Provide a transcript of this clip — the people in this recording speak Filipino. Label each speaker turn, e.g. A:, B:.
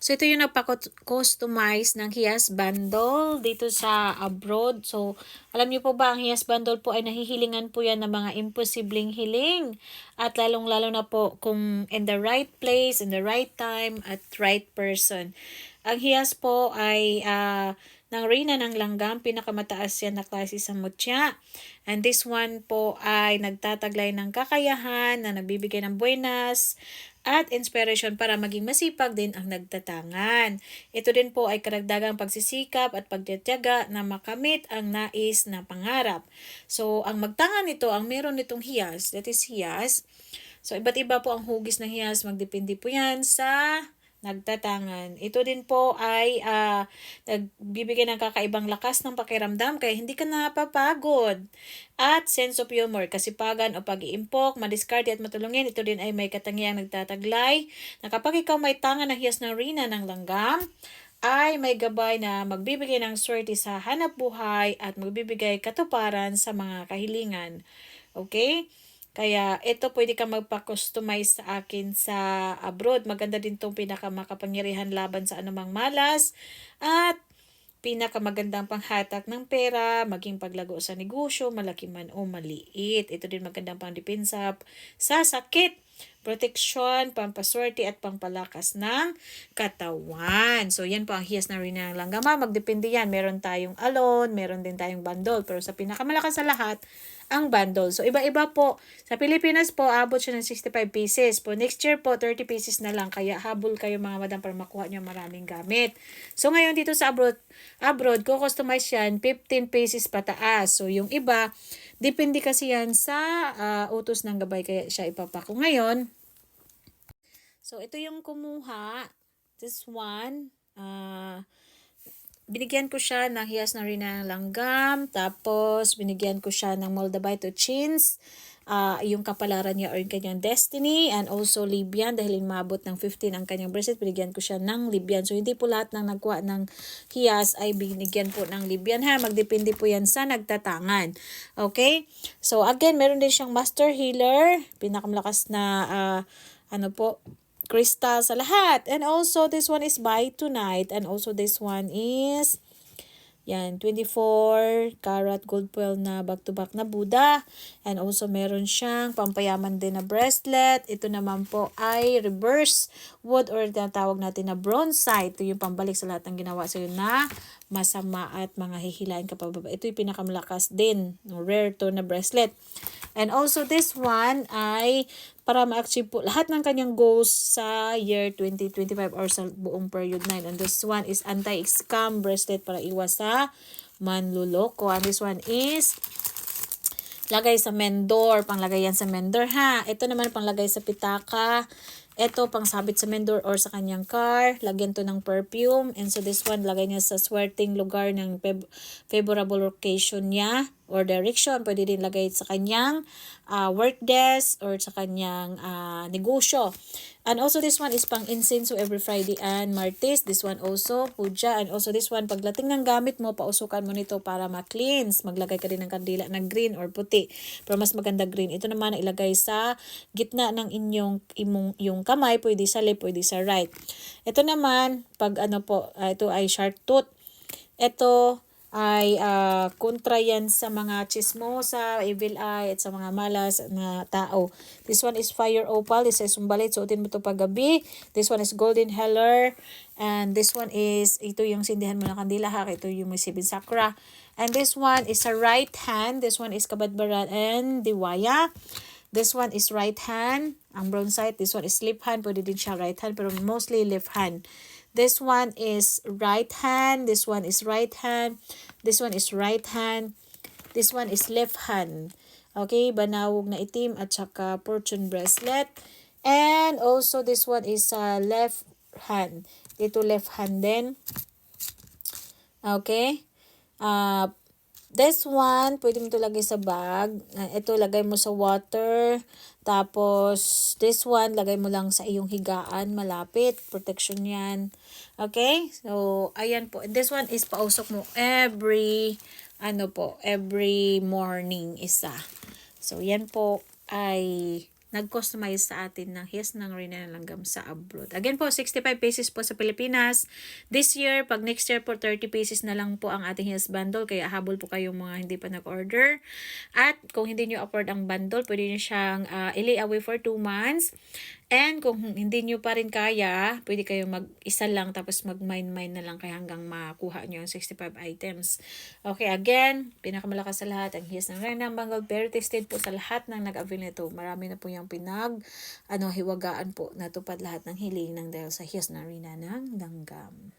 A: So, ito yung nagpa-customize ng Hiyas Bundle dito sa abroad. So, alam niyo po ba, ang Hiyas Bundle po ay nahihilingan po yan ng mga imposibleng hiling. At lalong-lalo na po kung in the right place, in the right time, at right person. Ang Hiyas po ay ah, ng Reyna ng Langgam, pinakamataas yan na klase sa mutya. And this one po ay nagtataglay ng kakayahan na nagbibigay ng buenas at inspiration para maging masipag din ang nagtatangan. Ito din po ay karagdagang pagsisikap at pagtitiyaga na makamit ang nais na pangarap. So, ang magtangan nito, ang meron nitong hiyas, that is hiyas. So, iba't iba po ang hugis ng hiyas. Magdepende po yan sa nagtatangan. Ito din po ay ah, nagbibigay ng kakaibang lakas ng pakiramdam kaya hindi ka napapagod. At sense of humor, kasipagan o pag-iimpok, madiskarte at matulungin. Ito din ay may katangiang nagtataglay na kapag ikaw may tangan na hiyas ng rina ng langgam, ay may gabay na magbibigay ng swerte sa hanap buhay at magbibigay katuparan sa mga kahilingan. Okay? Kaya ito pwede ka magpa-customize sa akin sa abroad. Maganda din itong pinakamakapangyarihan laban sa anumang malas. At pinakamagandang panghatak ng pera, maging paglago sa negosyo, malaki man o maliit. Ito din magandang pangdepensa sa sakit, proteksyon, pampaswerte at pampalakas ng katawan. So, yan po ang hiyas na rin ng langgama. Magdepende yan. Meron tayong alone, meron din tayong bundle. Pero sa pinakamalakas sa lahat, ang bundle. So, iba-iba po. Sa Pilipinas po, abot siya ng 65 pieces. Po, next year po, 30 pieces na lang. Kaya habol kayo mga madam para makuha nyo maraming gamit. So, ngayon dito sa abroad, abroad, ko-customize yan, 15 pieces pataas. So, yung iba, depende kasi yan sa ah, utos ng gabay. Kaya siya ipapako. Ngayon, so, ito yung kumuha. This one, ah, binigyan ko siya ng hiyas na rin ng langgam, tapos binigyan ko siya ng Moldavite chins, ah yung kapalaran niya or yung kanyang destiny, and also Libyan, dahil mabot ng 15 ang kanyang bracelet, binigyan ko siya ng Libyan. So, hindi po lahat ng nagkuha ng hiyas ay binigyan po ng Libyan ha. Magdepende po yan sa nagtatangan. Okay? So, again, meron din siyang Master Healer, pinakamalakas na ah, ano po, crystal sa lahat. And also, this one is buy tonight. And also, this one is, yan, 24 karat gold foil na back-to-back na Buddha. And also, meron siyang pampayaman din na bracelet. Ito naman po ay reverse wood or tinatawag natin na bronzite. Ito yung pambalik sa lahat ng ginawa sa'yo na masama at mga hihilain ka pa baba. Ito yung pinakamalakas din. Rare to na bracelet. And also this one ay para ma-achieve po lahat ng kanyang goals sa year 2025 or sa buong period 9. And this one is anti-scam bracelet para iwas sa manluloko. And this one is lagay sa mendor, panglagay yan sa mendor ha. Ito naman panglagay sa pitaka. Ito pang sabit sa mendor or sa kanyang car. Lagyan to ng perfume. And so this one, lagay niya sa swerting lugar ng fav- favorable location niya or direction. Pwede din lagay sa kanyang ah, work desk or sa kanyang ah, negosyo. And also this one is pang incense so every Friday and Martes. This one also, puja. And also this one, pagdating ng gamit mo, pausukan mo nito para ma-cleanse. Maglagay ka din ng kandila na green or puti. Pero mas maganda green. Ito naman ilagay sa gitna ng inyong imong yung kamay, pwede sa left, pwede sa right. Ito naman, pag ano po, ah, ito ay shark tooth. Ito ay ah, kontra yan sa mga chismosa, evil eye, at sa mga malas na tao. This one is fire opal. This is sumbalit. Suotin mo ito paggabi. This one is golden heller. And this one is, ito yung sindihan mo ng kandila ha. Ito yung may sibin sakra. And this one is a right hand. This one is kabadbaran and diwaya. This one is right hand. Ang brown side. This one is left hand. Pwede din siya right hand. Pero mostly left hand. This one is right hand. This one is right hand. This one is right hand. This one is left hand. Okay, banawog na itim at saka fortune bracelet. And also this one is uh, left hand. Dito left hand din. Okay. Uh, this one, pwede mo ito lagay sa bag. Uh, ito, lagay mo sa water. Tapos, this one, lagay mo lang sa iyong higaan. Malapit. Protection yan. Okay? So, ayan po. This one is pausok mo every, ano po, every morning isa. So, yan po ay nag-customize sa atin ng hiyas ng Rina ng Langgam sa abroad. Again po, 65 pesos po sa Pilipinas. This year, pag next year po, 30 pesos na lang po ang ating hiyas bundle. Kaya habol po kayong mga hindi pa nag-order. At kung hindi nyo afford ang bundle, pwede nyo siyang uh, ilay away for 2 months. And kung hindi nyo pa rin kaya, pwede kayo mag-isa lang tapos mag-mine-mine na lang kaya hanggang makuha nyo yung 65 items. Okay, again, pinakamalakas sa lahat ang hiyas ng Rena Bangal. Very tested po sa lahat ng nag-avail nito. Marami na po yung pinag, ano, hiwagaan po. Natupad lahat ng hiling ng dahil sa hiyas ng Rena ng langgam.